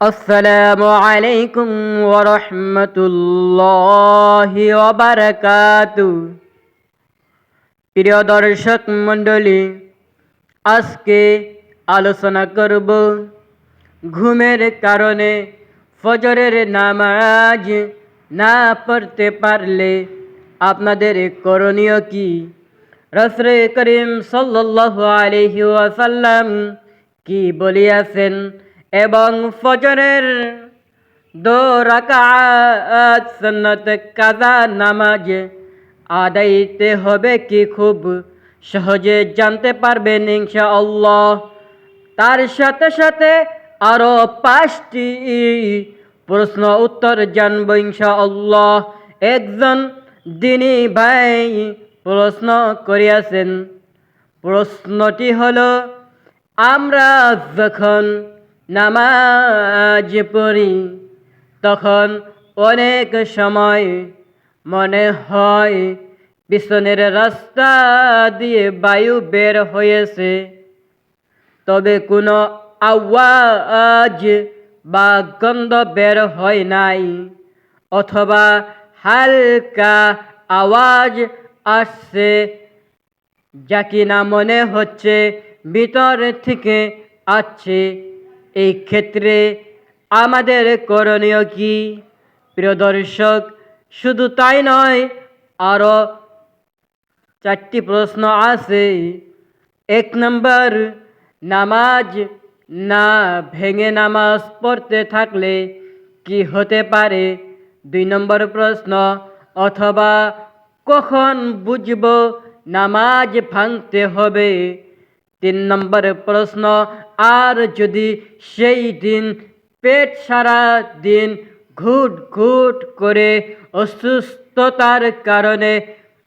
আসসালামু আলাইকুম ওয়া রাহমাতুল্লাহি ওয়া বারাকাতু। প্রিয় দর্শক মণ্ডলী, আজকে আলোচনা করব ঘুমের কারণে ফজরের নামাজ না পড়তে পারলে আপনাদের করণীয় কি? রসরে করিম সাল্লাল্লাহু আলাইহি ওয়াসাল্লাম কি বলিয়াছেন? এবং ফজরের দো সুন্নত কাজা নামাজ আদাইতে হবে কি খুব সহজে জানতে পারবেন ইনশাআল্লাহ। তার সাথে সাথে আরও পাঁচটি প্রশ্ন উত্তর জানব ইনশাআল্লাহ। একজন দিনী ভাই প্রশ্ন করিয়াছেন, প্রশ্নটি হলো, আমরা যখন নামাজ পড়ি, তখন অনেক সময় মনে হয় পিছনের রাস্তা দিয়ে বায়ু বের হয়েছে। তবে কোনো আওয়াজ বা গন্ধ বের হয় নাই, অথবা হালকা আওয়াজ আসছে, যা কিনা মনে হচ্ছে ভিতর থেকে আসছে। এই ক্ষেত্রে আমাদের করণীয় কি? প্রিয় দর্শক, শুধু তাই নয় আরও চারটি প্রশ্ন আছে। এক নম্বর, নামাজ না ভেঙে নামাজ পড়তে থাকলে কি হতে পারে? দুই নম্বর প্রশ্ন, অথবা কখন বুঝব নামাজ ভাঙতে হবে? তিন নম্বর প্রশ্ন আর যদি সেই দিন পেট সারা দিন ঘুট ঘুট করে অসুস্থতার কারণে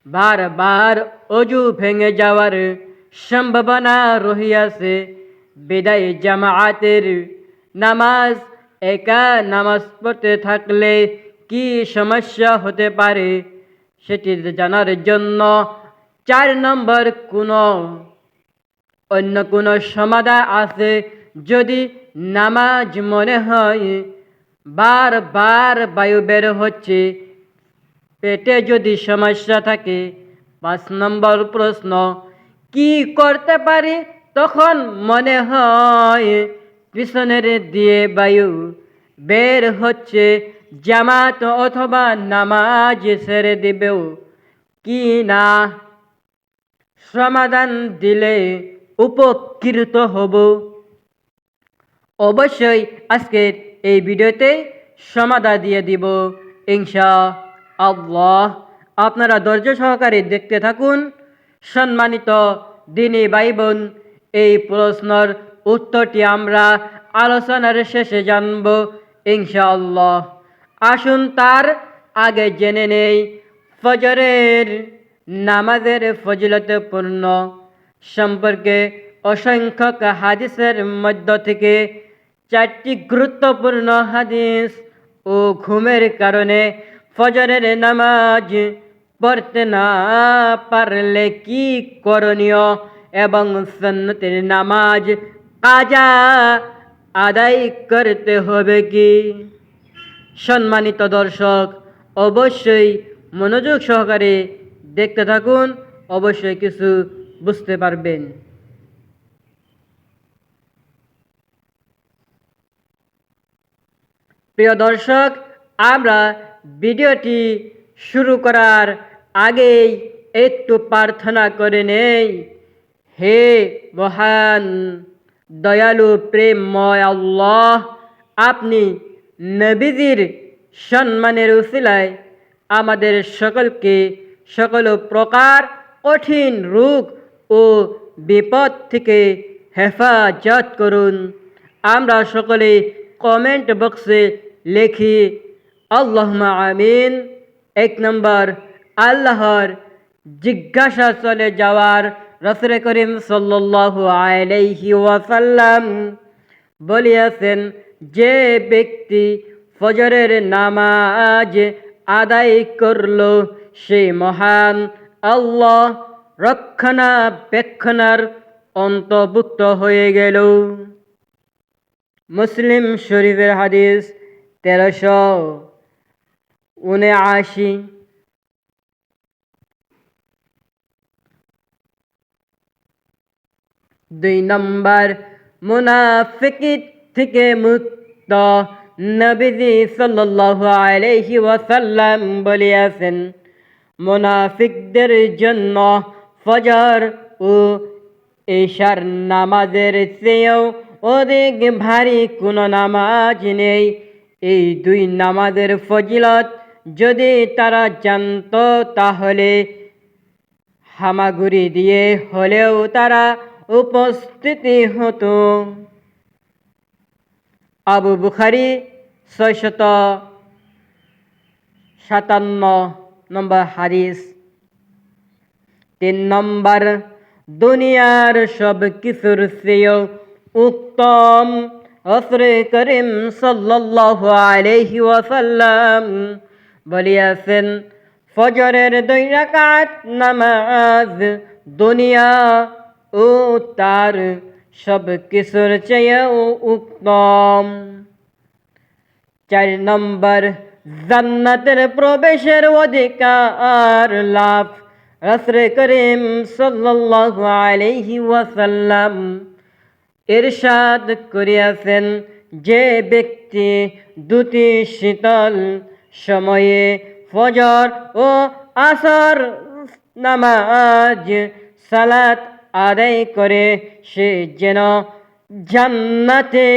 বারবার অজু ভেঙে যাওয়ার সম্ভাবনা রহিয়াছে, বিদায় জামায়াতের নামাজ, একা নামাজ পড়তে থাকলে কি সমস্যা হতে পারে? সেটি জানার জন্য চার নম্বর কোনো অন্য কোনো সমাধান আছে যদি নামাজ মনে হয়, বার বার বায়ু বের হচ্ছে, পেটে যদি সমস্যা থাকে, পাঁচ নম্বর প্রশ্ন, কি করতে পারি তখন মনে হয়, পিছনের দিয়ে বায়ু বের হচ্ছে, জামাত অথবা নামাজ ছেড়ে দিবেও, কি না? সমাধান দিলে উপকৃত হব। অবশ্যই আজকের এই ভিডিওতে সমাধান দিয়ে দিব ইনশা আল্লাহ আপনারা ধৈর্য সহকারে দেখতে থাকুন। সম্মানিত দিনী ভাই বোন এই প্রশ্নর উত্তরটি আমরা আলোচনার শেষে জানব, ইনশাআল্লাহ। আসুন তার আগে জেনে নেই, ফজরের নামাজের ফজিলতপূর্ণ সম্পর্কে অসংখ্যক হাদিসের মধ্য থেকে চারটি গুরুত্বপূর্ণ হাদিস ও ঘুমের কারণে ফজরের নামাজ পড়তে না পারলে কি করণীয় এবং সন্নতের নামাজ কাজা আদায় করতে হবে কি? সম্মানিত দর্শক, অবশ্যই মনোযোগ সহকারে দেখতে থাকুন। অবশ্যই কিছু বুঝতে পারবেন। প্রিয় দর্শক, আমরা ভিডিওটি শুরু করার আগেই একটু প্রার্থনা করে নেই। হে মহান, দয়ালু, প্রেমময় আল্লাহ, আপনি নবীজির সম্মানের উসিলায় আমাদের সকলকে সকল প্রকার কঠিন রোগ ও বিপদ থেকে হেফাজত করুন। আমরা সকলে কমেন্ট বক্সে লেখি আল্লাহ আমিন। এক নম্বর, আল্লাহর জিজ্ঞাসা চলে যাওয়ার রসুল করিম সাল্লাল্লাহু আলাইহি ওয়াসাল্লাম বলিয়াছেন, যে ব্যক্তি ফজরের নামাজ আদায় করল, সে মহান আল্লাহ। রক্ষণাবেক্ষণার অন্তর্ভুক্ত হয়ে গেল মুসলিম শরীফের হাদিস তেরোশো উনআশি। দুই নম্বর, মুনাফিকি থেকে মুক্ত নবীজি সাল্লাল্লাহু আলাইহি ওয়াসাল্লাম বলিয়াছেন, মুনাফিকদের জন্য ফজর ও ঈশার নামাজের চেয়েও অধিক ভারী কোনো নামাজ নেই। এই দুই নামাজের ফজিলত যদি তারা জানত, তাহলে হামাগুড়ি দিয়ে হলেও তারা উপস্থিতি হতো। আবু বুখারি ছয়শত সাতান্ন নম্বর হাদিস। তিন নম্বর, দুনিয়ার সব কিছুর চেয়েও উত্তম। অসরে করিম সাল্লাল্লাহু আলাইহি ওয়াসাল্লাম বলিয়াছেন, ফজরের দুই রাকাত নামাজ দুনিয়া ও তার সব কিছুর চেয়েও উত্তম। চার নম্বর, জান্নাতের প্রবেশের অধিকার লাভ রসরে করিম সাল্লাল্লাহু আলাইহি ওয়াসাল্লাম ইরশাদ করিয়াছেন যে ব্যক্তি দুটি শীতল সময়ে ফজর ও আসর নামাজ সালাত আদায় করে, সে যেন জান্নাতে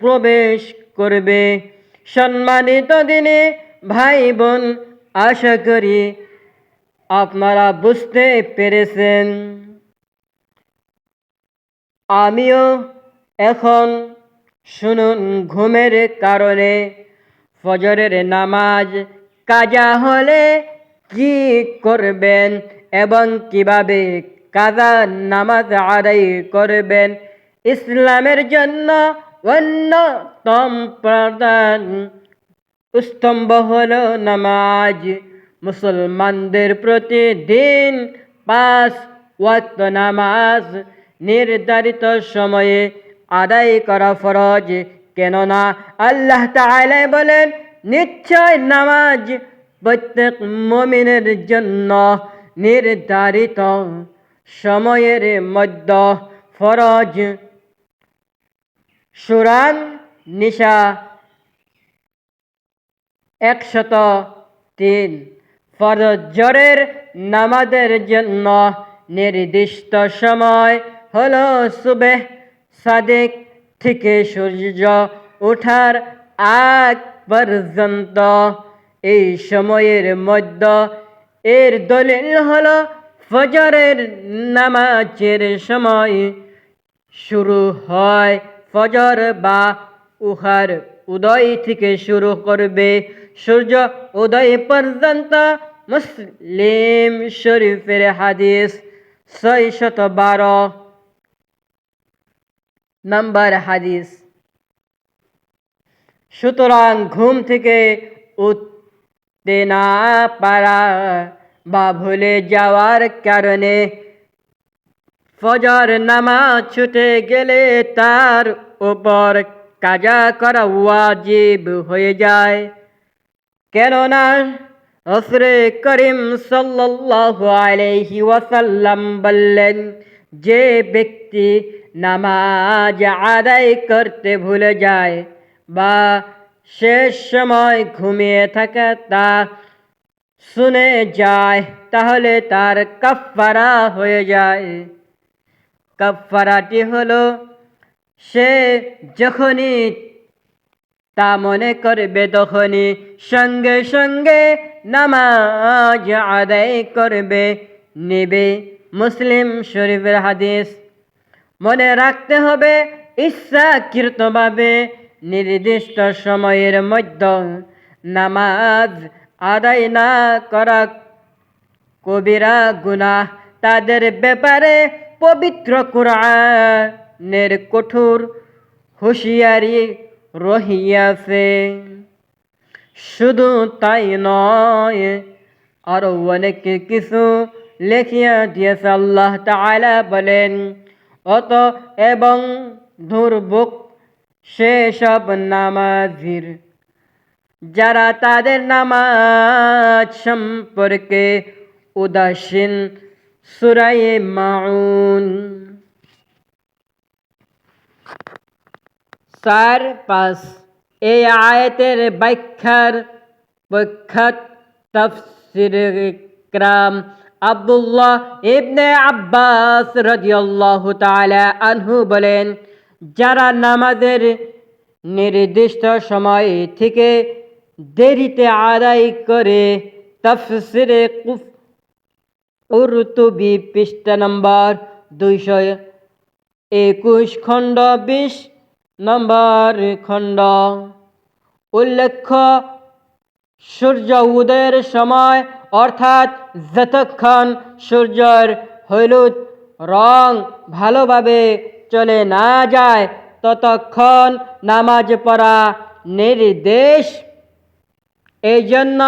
প্রবেশ করবে। সম্মানিত দিনে ভাই বোন, আশা করি আপনারা বুঝতে পেরেছেন। আমিও এখন শুনুন ঘুমের কারণে। ফজরের নামাজ কাজা হলে কি করবেন এবং কীভাবে কাজা নামাজ আদায় করবেন? ইসলামের জন্য অন্যতম প্রধান স্তম্ভ হল নামাজ। মুসলমানদের প্রতিদিন পাঁচ ওয়াক্ত নামাজ নির্ধারিত সময়ে আদায় করা ফরজ। কেননা আল্লাহ তাআলা বলেন, নিশ্চয় নামাজ প্রত্যেক মমিনের জন্য নির্ধারিত সময়ের মধ্য ফরজ। সুরান নিশা একশত তিন। ফরজরের নামাজের জন্য নির্দিষ্ট সময় হলো সুবেহ সাদেক থেকে সূর্য ওঠার আগ পর্যন্ত। এই সময়ের মধ্য এর দলিল হল ফজরের নামাজের সময় শুরু হয় ফজর বা উহার উদয় থেকে শুরু করবে সূর্য উদয় পর্যন্ত মুসলিম শরীফের হাদিস ছয় শত বারো নাম্বার হাদিস। সুতরাং ঘুম থেকে উঠতে না পারা বা ভুলে যাওয়ার কারণে ফজর নামাজ ছুটে গেলে তার উপর কাজা করা ওয়াজিব হয়ে যায়। কেননা হসরে করিম সাল্লাল্লাহু আলাইহি ওয়াসাল্লাম বললেন, যে ব্যক্তি নামাজ আদায় করতে ভুলে যায় বা শেষ সময় ঘুমিয়ে থাকে তা শুনে যায়, তাহলে তার কাফারা হয়ে যায়। কাফারাটি হলো, সে যখনই তা মনে করবে তখনই সঙ্গে সঙ্গে নামাজ আদায় করবে। নেবে মুসলিম শরীফের হাদিস। মনে রাখতে হবে, ইচ্ছাকৃতভাবে নির্দিষ্ট সময়ের মধ্যে নামাজ আদায় না করা কবিরা গুনাহ তাদের ব্যাপারে পবিত্র কোরআনের কঠোর হুঁশিয়ারি রহিয়াছে। শুধু তাই নয়, আরও অনেক কিছু লেখিয়া দিয়েছে আল্লাহ তাআলা বলেন, অত এবং দুর্ভোগ সেসব নামাজির, যারা তাদের নামাজ সম্পর্কে উদাসীন সুরায়ে মাউন। চার পাঁচ। এই আয়াতের ব্যাখ্যার ব্যাখ্যাত তাফসির ইকরাম আব্দুল্লাহ ইবনে আব্বাস রাদিয়াল্লাহু তাআলা আনহু বলেন, যারা নামাজের নির্দিষ্ট সময় থেকে দেরিতে আদায় করে, তফসিরে কুফ উর্তুবি পৃষ্ঠা নম্বর দুইশো একুশ খণ্ড বিশ নম্বর খণ্ড। উল্লেখ্য, সূর্য উদয়ের সময়, অর্থাৎ যতক্ষণ সূর্যের হলুদ রং ভালোভাবে চলে না যায়, ততক্ষণ নামাজ পড়া নির্দেশ। এই জন্য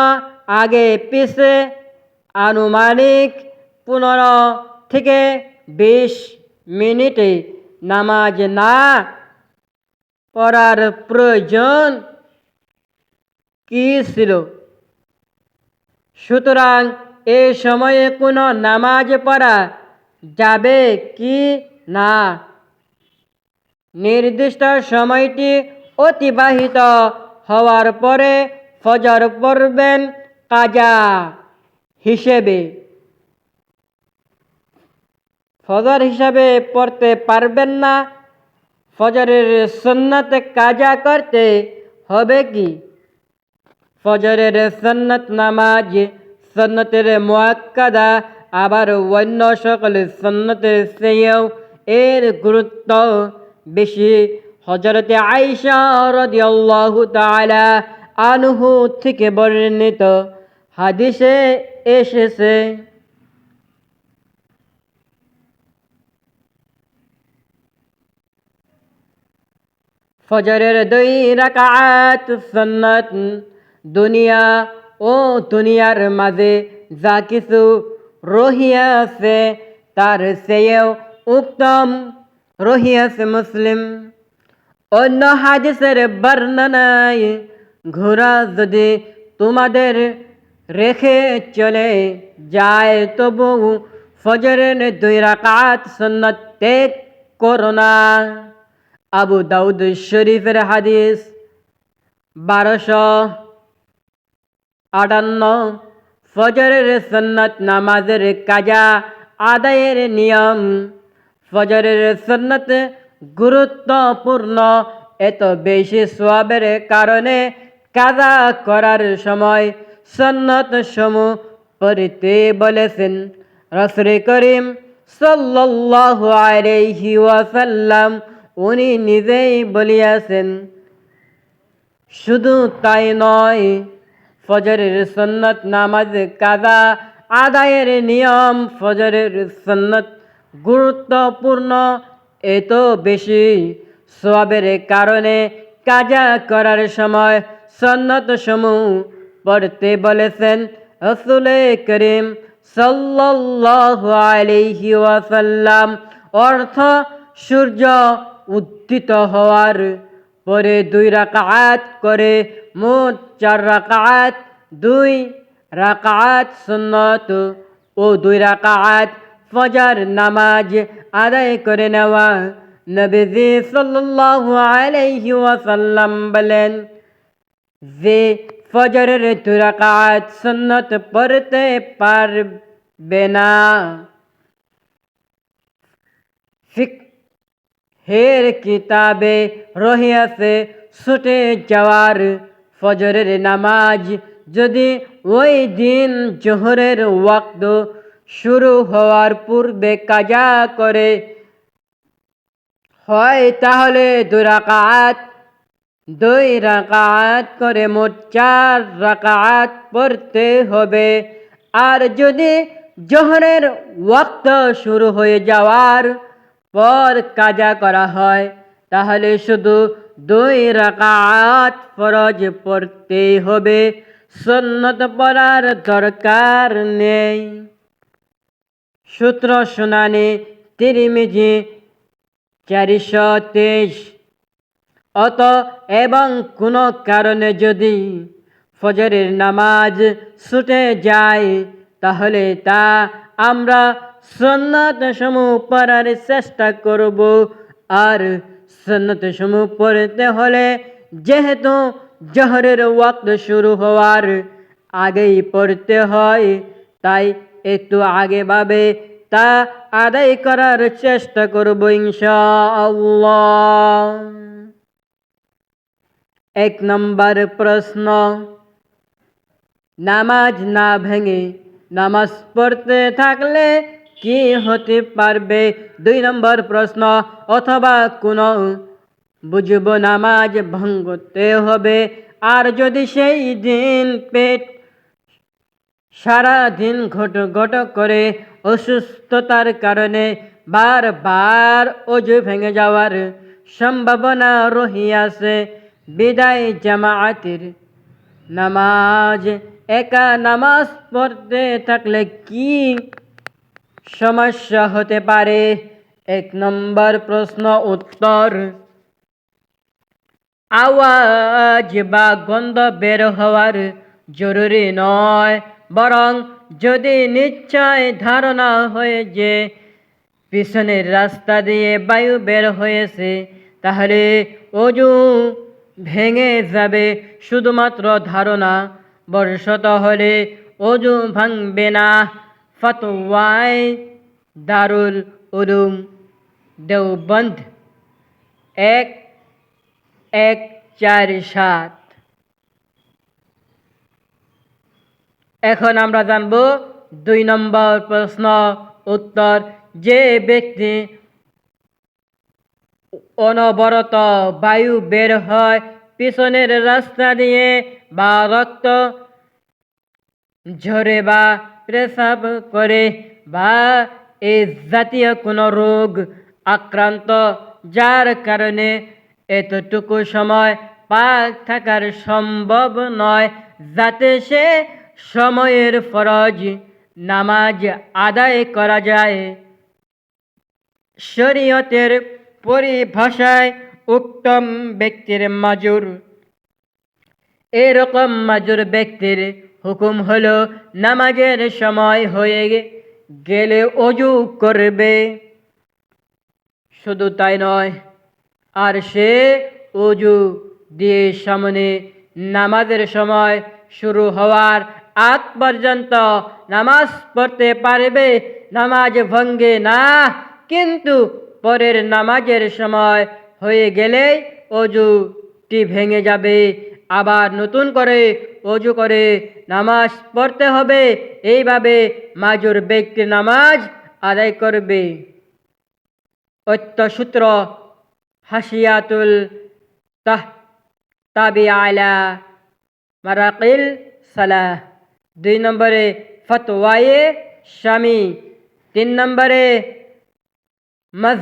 আগে পিছে আনুমানিক পনেরো থেকে বিশ মিনিটে নামাজ না পড়ার প্রয়োজন কি ছিল? সুতরাং এ সময়ে কোনো নামাজ পড়া যাবে কি না? নির্দিষ্ট সময়টি অতিবাহিত হওয়ার পরে ফজর পড়বেন কাজা হিসেবে। ফজর হিসাবে পড়তে পারবেন না ফজরের সন্ন্যতে কাজা করতে হবে কি? ফজরের সন্নত নামাজ, সন্নতের মোয়াক্কাদা, আবার অন্য সকল সন্নতের সেও এর গুরুত্ব বেশি। হজরতে আইসা রাদিয়াল্লাহু আনহু থেকে বর্ণিত হাদিসে এসেছে ফজরের দুই রাকাত সন্নত, দুনিয়া ও দুনিয়ার মাঝে যা কিছু রহিয়াছে তার চেয়েও উত্তম রহিয়াছে মুসলিম। অন্য হাদিসের বর্ণনায় ঘোড়া যদি তোমাদের রেখে চলে যায়, তবু ফজরের দুই রাকাত সন্নত ত্যাগ করো না। আবু দাউদ শরীফের হাদিস বারোশো আটান্ন। ফজরের সন্নত নামাজের কাজা আদায়ের নিয়ম। ফজরের সন্নত গুরুত্বপূর্ণ, এত বেশি সোয়াবের কারণে কাজা করার সময় সন্নত সমূহ পড়তে বলেছেন। রসরে করিম সাল্লাল্লাহু আলাইহি ওয়াসাল্লাম উনি নিজেই বলিয়াছেন, শুধু তাই নয়, ফজরের সন্নত, নামাজ কাজা আদায়ের নিয়ম ফজরের সন্নত গুরুত্বপূর্ণ। এত বেশি সবের কারণে কাজা করার সময় সন্নত সমূহ পড়তে বলেছেন রসুল করিম সাল্লাল্লাহু আলাইহি ওয়াসাল্লাম। অর্থ সূর্য উদ্দিত হওয়ার পরে দুই রাকাত করে, মোট চার রাকাত, দুই রাকাত সুন্নত ও দুই রাকাত ফজর নামাজ আদায় করে নেওয়া। নবীজি সাল্লাল্লাহু আলাইহি ওয়াসাল্লাম বলেন, যে ফজরের দুই রাকাত সুন্নত পড়তে পারবে না, ফিক হের কিতাবে রহিয়াছে ছুটে যাওয়ার ফজরের নামাজ। যদি ওই দিন জোহরের ওয়াক্ত শুরু হওয়ার পূর্বে কাজা করে, হয় তাহলে দুই রাকাত দুই রাকাত করে মোট চার রাকাত পড়তে হবে। আর যদি জোহরের ওয়াক্ত শুরু হয়ে যাওয়ার পর কাজা করা হয়, তাহলে শুধু দুই রাকাত ফরজ পড়তেই হবে। সন্নত পড়ার দরকার নেই। সূত্র শুনানি, তিরিমিজি চারিশো তেইশ। অত এবং কোনো কারণে যদি ফজরের নামাজ ছুটে যায়, তাহলে তা আমরা সন্ন্যত সমূহ পড়ার চেষ্টা করব। আর সন্ন্যত সমূহ পড়তে হলে যেহেতু জহরের ওয়াক্ত শুরু হওয়ার আগেই পড়তে হয়, তাই একটু আগে ভাবে তা আদায় করার চেষ্টা করব ইনশাআল্লাহ। এক নম্বর প্রশ্ন, নামাজ না ভেঙে নামাজ পড়তে থাকলে কি হতে পারবে? দুই নম্বর প্রশ্ন, অথবা কোনো বুঝব নামাজ ভঙ্গতে হবে। আর যদি সেই দিন পেট সারাদিন ঘট ঘট করে অসুস্থতার কারণে বারবার অজু ভেঙে যাওয়ার সম্ভাবনা রহিয়াছে, বিদায় জামায়াতের নামাজ, একা নামাজ পড়তে থাকলে কি সমস্যা হতে পারে। এক নম্বর প্রশ্ন উত্তর। আওয়াজ বা গন্ধ বের হওয়ার জরুরি নয়, বরং যদি নিশ্চয় ধারণা হয়ে যে পিছনের রাস্তা দিয়ে বায়ু বের হয়েছে, তাহলে অজু ভেঙে যাবে শুধুমাত্র ধারণা। বর্ষত হলে অজু ভাঙবে না। ফতোয়ায় দারুল উলুম দেওবন্ধ এক এক, চার, সাত। এখন আমরা জানব দুই নম্বর প্রশ্ন, উত্তর, যে ব্যক্তি অনবরত বায়ু বের হয় পিছনের রাস্তা দিয়ে বা রক্ত ঝরে বা প্রেসাব করে বা এই জাতীয় কোনো রোগ আক্রান্ত, যার কারণে এতটুকু সময় পাক থাকার সম্ভব নয়, যাতে সে সময়ের ফরজ নামাজ আদায় করা যায়। শরীয়তের পরিভাষায় উত্তম ব্যক্তির মাজুর, এরকম মাজুর ব্যক্তির হুকুম হলো, নামাজের সময় হয়ে গেলে অজু করবে। শুধু তাই নয়, আর সে অজু দিয়ে সামনে নামাজের সময় শুরু হওয়ার আগ পর্যন্ত নামাজ পড়তে পারবে। নামাজ ভঙ্গে না, কিন্তু পরের নামাজের সময় হয়ে গেলেই অজুটি ভেঙে যাবে। আবার নতুন করে অজু করে নামাজ পড়তে হবে। এইভাবে মাজুর ব্যক্তি নামাজ আদায় করবে। অত্যসূত্র হাসিয়াতুল তাহ, তাবি আলা মারাকিল সালাহ। দুই নম্বরে ফতওয়ায়ে স্বামী তিন নম্বরে মজ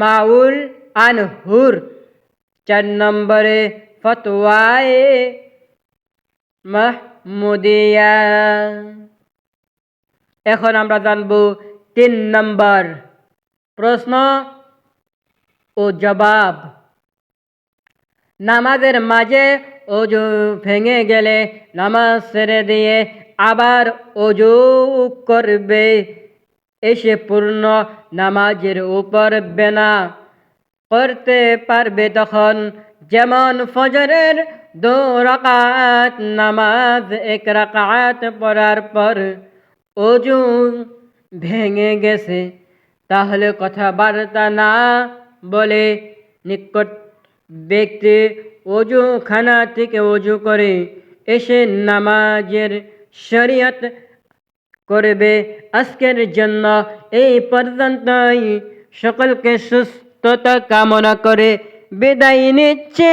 মাউল আনহুর। চার নম্বরে ফতওয়ায়ে মাহমুদিয়া। এখন আমরা জানব তিন নম্বর প্রশ্ন ও জবাব। নামাজের মাঝে অজু ভেঙে গেলে নামাজ ছেড়ে দিয়ে আবার অজু করবে, এসে পূর্ণ নামাজের উপর বেনা করতে পারবে তখন। যেমন ফজরের দু রকাত নামাজ এক রাকাত পড়ার পর অজু ভেঙে গেছে। তাহলে কথাবার্তা না বলে নিকট ব্যক্তি অজু খানা থেকে অজু করে এসে নামাজের শরীয়ত করবে। আজকের জন্য এই পর্যন্তই। সকলকে সুস্থতা কামনা করে বিদায় নিচ্ছে।